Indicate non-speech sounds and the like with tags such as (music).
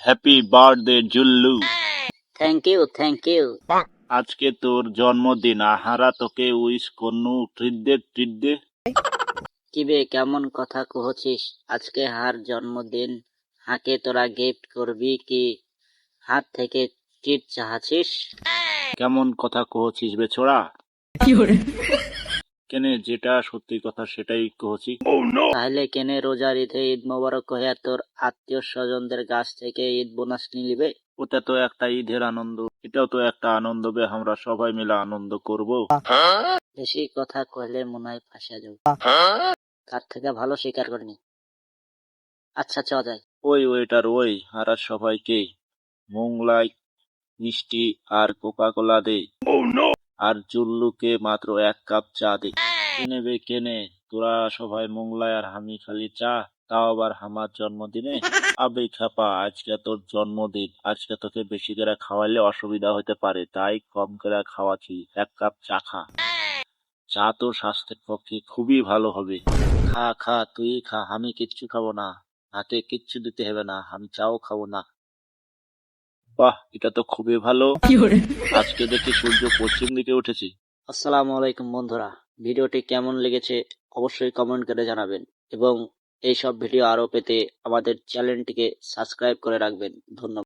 Happy birthday Jullu thank you thank you আজকে তোর জন্মদিন আহারা তোকে উইশ করনু ট্রিট দে ট্রিট দে কিবে কেমন কথা কহছিস? আজকে হার জন্মদিন হাকে তোরা গিফট করবি কি? হাত থেকে চিট চাহাছিস? কেমন কথা কহছিস বে ছোড়া? কেনে যেটা সত্যি কথা সেটাই কহছি। তাহলে কেনে রোজার ঈদে ঈদ মোবারক কহিয়া তোর আত্মীয় স্বজনদের কাছ থেকে ঈদ বোনাস নিলিবে? ওটা তো একটা ঈদের আনন্দ এটাও তো একটা আনন্দ বে আমরা সবাই মিলে আনন্দ করব। বেশি কথা কইলে মনে হয় ফাঁসা যাবে। তার থেকে ভালো স্বীকার করিনি। আচ্ছা চ যাই। ওই ওইটার ওই আর আর সবাইকে। মোংলাই মিষ্টি আর কোকা কোলা দে আর জুল্লুকে মাত্র এক কাপ চা দে। কেনে বে কেনে তোরা সবাই মোংলাই আর আমি খালি চা তাও আবার আমার জন্মদিনে? (laughs) আবে খাপা আজকে তোর জন্মদিন। আজকে তোকে বেশি করে খাওয়াইলে অসুবিধা হতে পারে তাই কম করে খাওয়াচ্ছি। এক কাপ চা খা। চা তো স্বাস্থ্যের পক্ষে খুবই ভালো হবে। খা খা তুই খা আমি কিচ্ছু খাব না। হাতে কিচ্ছু দিতে হবে না আমি চাও খাব না। বাহ এটা তো খুবই ভালো। আজকে দেখি সূর্য পশ্চিম দিকে উঠেছে। আসসালামু আলাইকুম বন্ধুরা। ভিডিওটি কেমন লেগেছে অবশ্যই কমেন্ট করে জানাবেন এবং এইসব ভিডিও আরও পেতে আমাদের চ্যানেলটিকে সাবস্ক্রাইব করে রাখবেন। ধন্যবাদ।